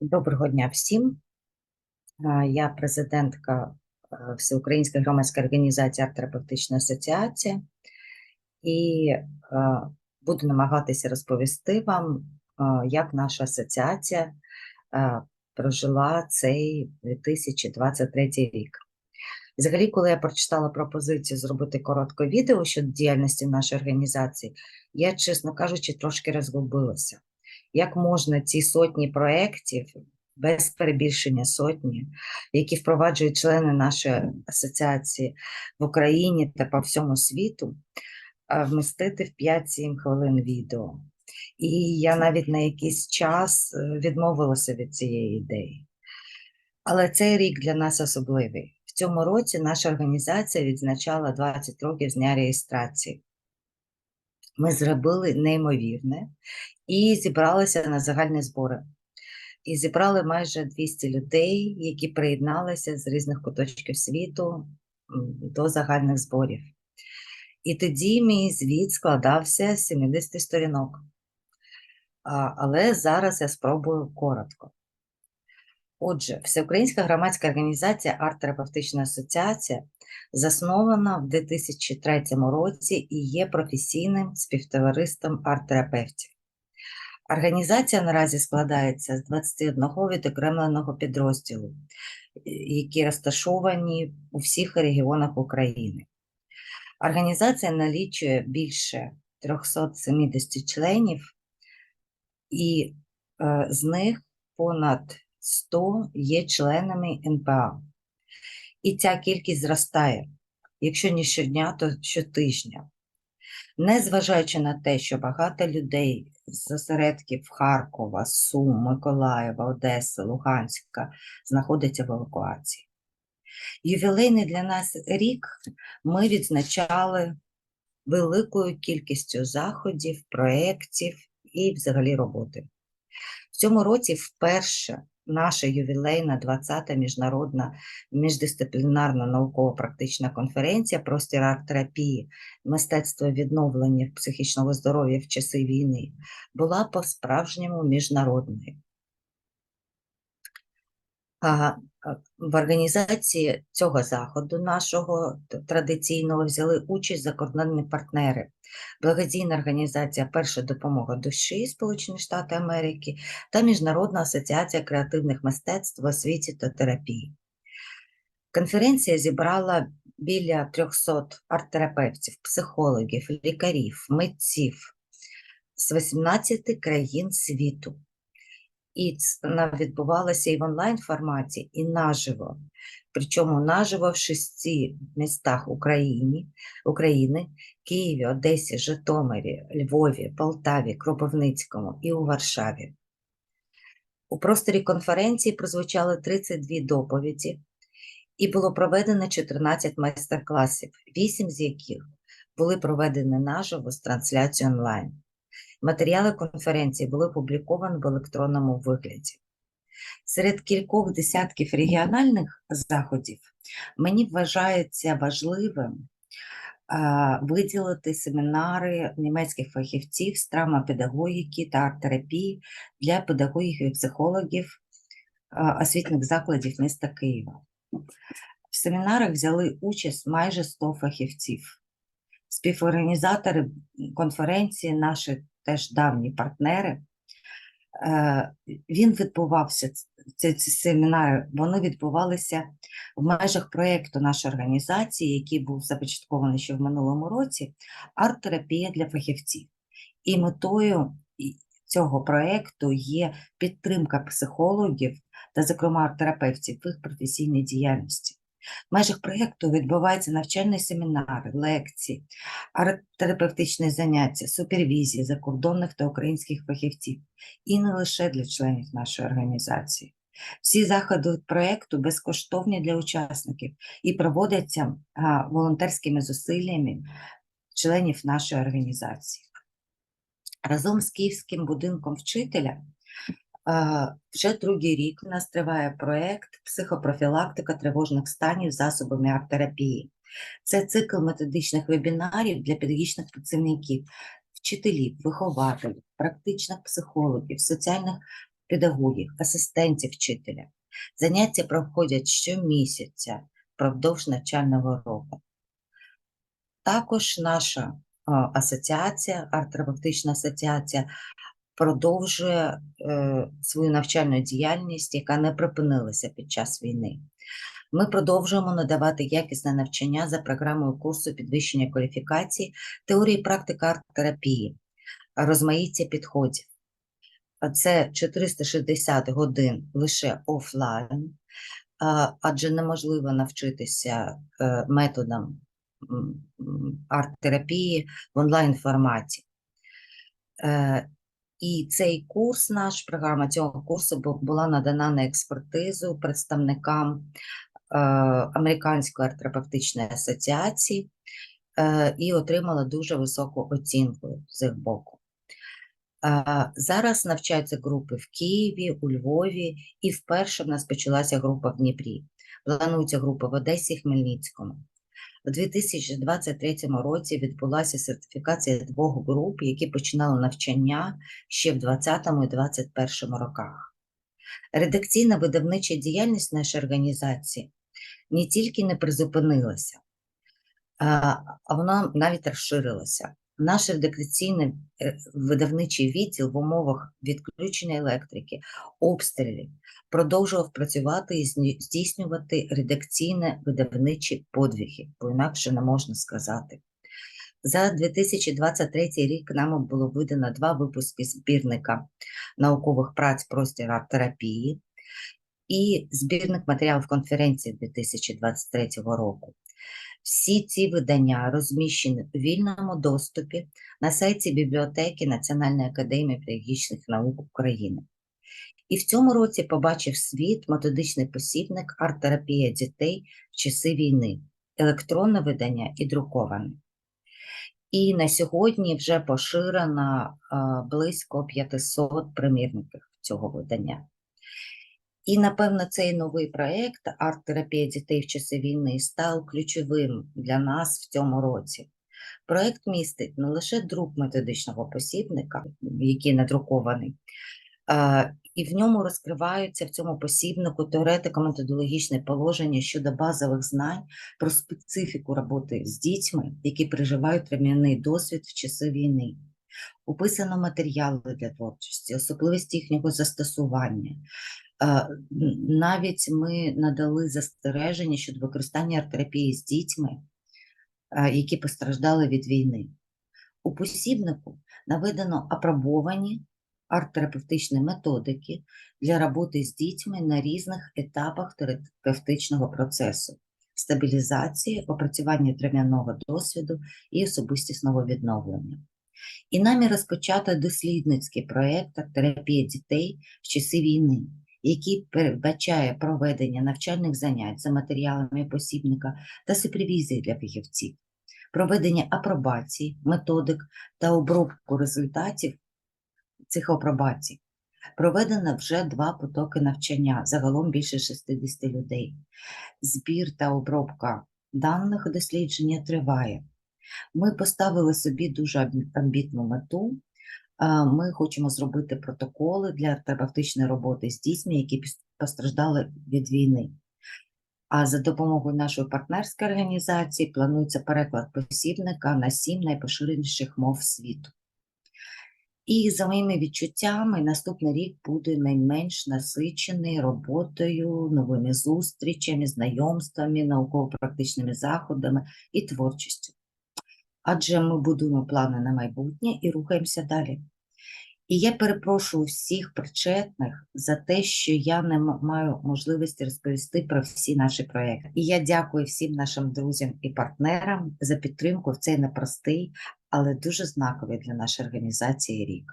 Доброго дня всім. Я президентка е, Всеукраїнської громадської організації Арт-терапевтична асоціація і е, буду намагатися розповісти вам, е, як наша асоціація прожила цей 2023 рік. Взагалі, коли я прочитала пропозицію зробити коротке відео щодо діяльності нашої організації, я, чесно кажучи, трошки розгубилася. Як можна ці сотні проєктів, без перебільшення сотні, які впроваджують члени нашої асоціації в Україні та по всьому світу, вмістити в 5-7 хвилин відео. І я навіть на якийсь час е, відмовилася від цієї ідеї. Але цей рік для нас особливий. В цьому році наша організація відзначала 20 років з дня реєстрації. Ми зробили неймовірне і зібралися на загальні збори. І зібрали майже 200 людей, які приєдналися з різних куточків світу до загальних зборів. І тоді мій звіт складався з 70 сторінок. Але зараз я спробую коротко. Отже, Всеукраїнська громадська організація Арт-терапевтична асоціація заснована в 2003 році і є професійним співтовариством арт-терапевтів. Організація наразі складається з 21 відокремленого підрозділу, які розташовані у всіх регіонах України. Організація налічує більше 370 членів, і е, з них понад 100 є членами НПА. І ця кількість зростає, якщо не щодня, то щотижня. Незважаючи на те, що багато людей з осередків Харкова, Сум, Миколаєва, Одеси, Луганська знаходяться в евакуації. Ювілейний для нас рік ми відзначали великою кількістю заходів, проєктів і взагалі роботи. В цьому році вперше наша ювілейна 20-та міжнародна міждисциплінарна науково-практична конференція Простір арт-терапії, мистецтво відновлення психічного здоров'я в часи війни була по-справжньому міжнародною. В організації цього заходу нашого традиційного взяли участь закордонні партнери. Благодійна організація Перша допомога душі Сполучені Штати Америки та Міжнародна асоціація креативних мистецтв в освіті та терапії. Конференція зібрала біля 300 арт-терапевтів, психологів, лікарів, митців з 18 країн світу. І вона відбувалася і в онлайн форматі, і наживо. Причому наживо в шести містах України, України Києві, Одесі, Житомирі, Львові, Полтаві, Кропивницькому і у Варшаві. У просторі конференції прозвучали 32 доповіді і було проведено 14 майстер-класів, 8 з яких були проведені наживо з трансляцією онлайн. Матеріали конференції були опубліковані в електронному вигляді. Серед кількох десятків регіональних заходів мені вважається важливим виділити семінари німецьких фахівців з травмопедагогіки та арт-терапії для педагогів і психологів освітніх закладів міста Києва. В семінарах взяли участь майже 100 фахівців. Співорганізатори конференції, наші теж давні партнери. Е, Він відбувався, ці, ці семінари, вони відбувалися в межах проєкту нашої організації, який був започаткований ще в минулому році, арт-терапія для фахівців. І метою цього проєкту є підтримка психологів та, зокрема, арт-терапевтів в їх професійній діяльності. В межах проєкту відбуваються навчальні семінари, лекції, арт-терапевтичні заняття, супервізії закордонних та українських фахівців, і не лише для членів нашої організації. Всі заходи проєкту безкоштовні для учасників і проводяться волонтерськими зусиллями членів нашої організації. Разом з Київським будинком вчителя вже другий рік у нас триває проєкт психопрофілактика тривожних станів засобами арт-терапії. Це цикл методичних вебінарів для педагогічних працівників, вчителів, вихователів, практичних психологів, соціальних педагогів, асистентів вчителя. Заняття проходять щомісяця впродовж навчального року. Також наша асоціація, арт-терапевтична асоціація, продовжує е, свою навчальну діяльність, яка не припинилася під час війни. Ми продовжуємо надавати якісне навчання за програмою курсу підвищення кваліфікації, теорії і практика арт-терапії, розмаїття підходів. Це 460 годин лише офлайн, адже неможливо навчитися е, методам арт-терапії в онлайн форматі. І цей курс, наш програма цього курсу була надана на експертизу представникам е, Американської арт-терапевтичної асоціації е, і отримала дуже високу оцінку з їх боку. Е, Зараз навчаються групи в Києві, у Львові, і вперше в нас почалася група в Дніпрі. Плануються групи в Одесі Хмельницькому. У 2023 році відбулася сертифікація двох груп, які починали навчання ще в 2020 і 2021 роках. Редакційна видавнича діяльність нашої організації не тільки не призупинилася, а вона навіть розширилася. Наш редакційний е, видавничий відділ в умовах відключення електрики, обстрілів продовжував працювати і здійснювати редакційне видавничі подвиги, бо інакше не можна сказати. За 2023 рік нам було видано два випуски збірника наукових праць простір арт-терапії і збірник матеріалів конференції 2023 року. Всі ці видання розміщені у вільному доступі на сайті бібліотеки Національної академії педагогічних наук України. І в цьому році побачив світ методичний посібник арт-терапія дітей в часи війни, електронне видання і друковане. І на сьогодні вже поширено близько 500 примірників цього видання. І, напевно, цей новий проєкт арт-терапія дітей в часи війни став ключовим для нас в цьому році. Проєкт містить не лише друк методичного посібника, який надрукований, і в ньому розкриваються в цьому посібнику теоретико-методологічне положення щодо базових знань про специфіку роботи з дітьми, які переживають травмяний досвід в часи війни. Описано матеріали для творчості, особливості їхнього застосування. Н- Навіть ми надали застереження щодо використання арт-терапії з дітьми, е, які постраждали від війни. У посібнику наведено апробовані арт-терапевтичні методики для роботи з дітьми на різних етапах терапевтичного процесу, стабілізації, опрацювання трав'яного досвіду і особистісного відновлення. І нами розпочато дослідницький проєкт «Арт-терапія дітей в часи війни, який передбачає проведення навчальних занять за матеріалами посібника та супервізії для фахівців, проведення апробації, методик та обробку результатів цих апробацій. Проведено вже два потоки навчання, загалом більше 60 людей. Збір та обробка даних дослідження триває. Ми поставили собі дуже амбітну мету. Ми хочемо зробити протоколи для терапевтичної роботи з дітьми, які постраждали від війни. А за допомогою нашої партнерської організації планується переклад посібника на сім найпоширеніших мов світу. І за моїми відчуттями, наступний рік буде найменш насичений роботою, новими зустрічами, знайомствами, науково-практичними заходами і творчістю. Адже ми будуємо плани на майбутнє і рухаємося далі. І я перепрошую всіх причетних за те, що я не маю можливості розповісти про всі наші проекти. І я дякую всім нашим друзям і партнерам за підтримку в цей непростий, але дуже знаковий для нашої організації рік.